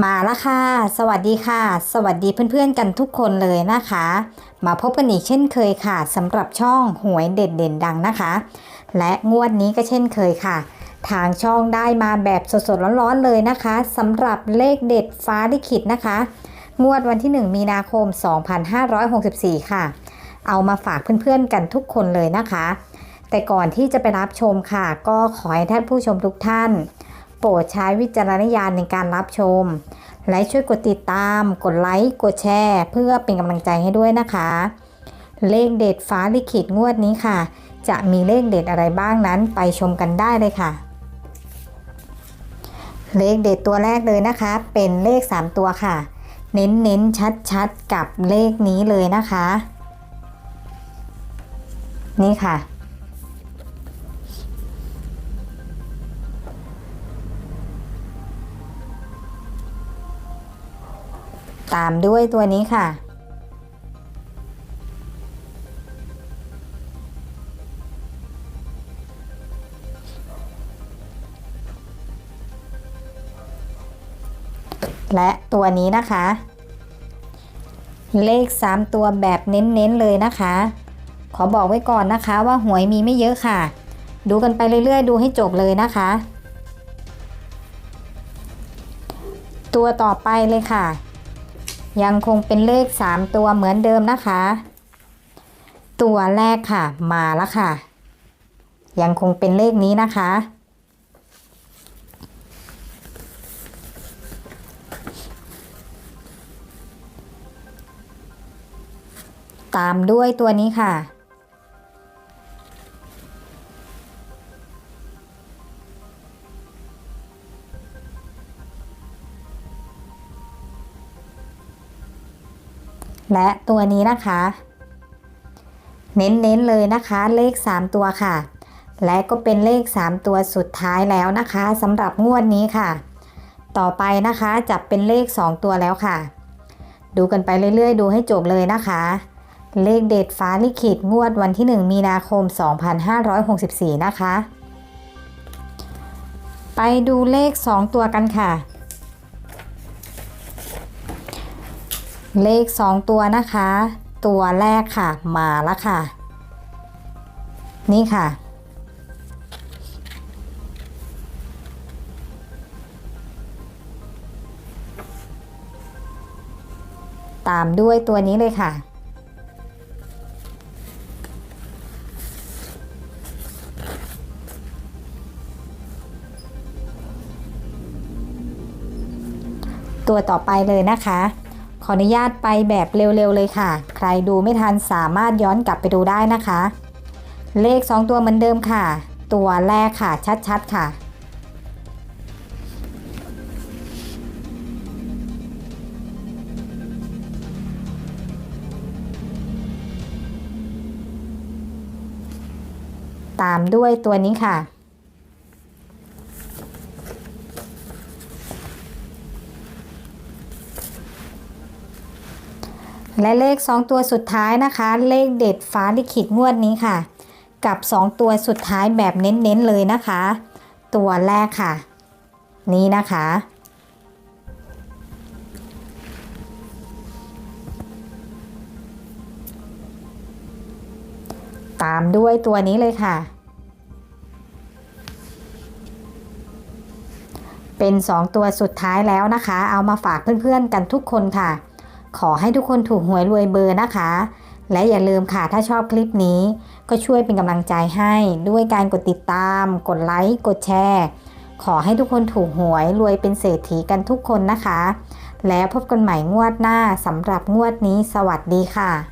มาแล้วค่ะ สวัสดีค่ะ สวัสดีเพื่อนๆกันทุกคนเลยนะคะ มาพบกันอีกเช่นเคยค่ะสำหรับช่องหวยเด็ดเด่นดังนะคะ และงวดนี้ก็เช่นเคยค่ะ ทางช่องได้มาแบบสดๆร้อนๆเลยนะคะสำหรับเลขเด็ดฟ้าลิขิตนะคะ งวดวันที่ 1 มีนาคม 2564 ค่ะ เอามาฝากเพื่อนๆกันทุกคนเลยนะคะ แต่ก่อนที่จะไปรับชมค่ะ ก็ขอให้ท่านผู้ชมทุกท่าน โปรดใช้วิจารณญาณในการรับชม และช่วยกดติดตาม กดไลค์ กดแชร์ เพื่อเป็นกำลังใจให้ด้วยนะคะ เลขเด็ดฟ้าลิขิตงวดนี้ค่ะ จะมีเลขเด็ดอะไรบ้างนั้นไปชมกันได้เลยค่ะ เลขเด็ดตัวแรกเลยนะคะ เป็นเลข 3 ตัวค่ะ เน้นเน้นชัดชัดๆกับเลขนี้เลยนะคะ นี่ค่ะ ตามด้วยตัวนี้ค่ะ และตัวนี้นะคะ เลข 3 ตัวแบบเน้นๆเลยนะคะ ขอบอกไว้ก่อนนะคะว่าหวยมีไม่เยอะค่ะ ดูกันไปเรื่อยๆ ดูให้จบเลยนะคะตัวต่อไปเลยค่ะ ยังคงเป็นเลข 3 ตัวเหมือนเดิมนะคะ ตัวแรกค่ะมาแล้วค่ะ ยังคงเป็นเลขนี้นะคะ ตามด้วยตัวนี้ค่ะ และตัวนี้นะคะ เน้นๆเลยนะคะ เลข 3 ตัวค่ะ และก็เป็นเลข 3 ตัวสุดท้ายแล้วนะคะสำหรับงวดนี้ค่ะ ต่อไปนะคะจะเป็นเลข 2 ตัวแล้วค่ะ ดูกันไปเรื่อยๆ ดูให้จบเลยนะคะ เลขเด็ดฟ้าลิขิตงวดวันที่ 1 มีนาคม 2564 นะคะ ไปดูเลข 2 ตัวกันค่ะ เลข 2 ตัวนะคะ ตัวแรกค่ะมาแล้วค่ะ นี่ค่ะ ตามด้วยตัวนี้เลยค่ะ ตัวต่อไปเลยนะคะ ขออนุญาตไปแบบเร็วๆเลยค่ะ ใครดูไม่ทันสามารถย้อนกลับไปดูได้นะคะ เลข 2 ตัวเหมือนเดิมค่ะ ตัวแรกค่ะ ชัดๆค่ะ ตามด้วยตัวนี้ค่ะ และเลข 2 ตัวสุดท้ายนะคะ เลขเด็ดฟ้าลิขิตงวดนี้ค่ะ กับ 2 ตัวสุดท้ายแบบเน้นๆเลยนะคะ ตัวแรกค่ะ นี้นะคะ ตามด้วยตัวนี้เลยค่ะ เป็น 2 ตัวสุดท้ายแล้วนะคะ เอามาฝากเพื่อนๆกันทุกคนค่ะ ขอให้ทุกคนถูกหวยรวยเบอร์นะคะ และอย่าลืมค่ะถ้าชอบคลิปนี้ ก็ช่วยเป็นกำลังใจให้ด้วยการกดติดตาม กดไลค์กดแชร์ขอให้ทุกคนถูกหวยรวยเป็นเศรษฐีกันทุกคนนะคะ แล้วพบกันใหม่งวดหน้าสำหรับงวดนี้สวัสดีค่ะ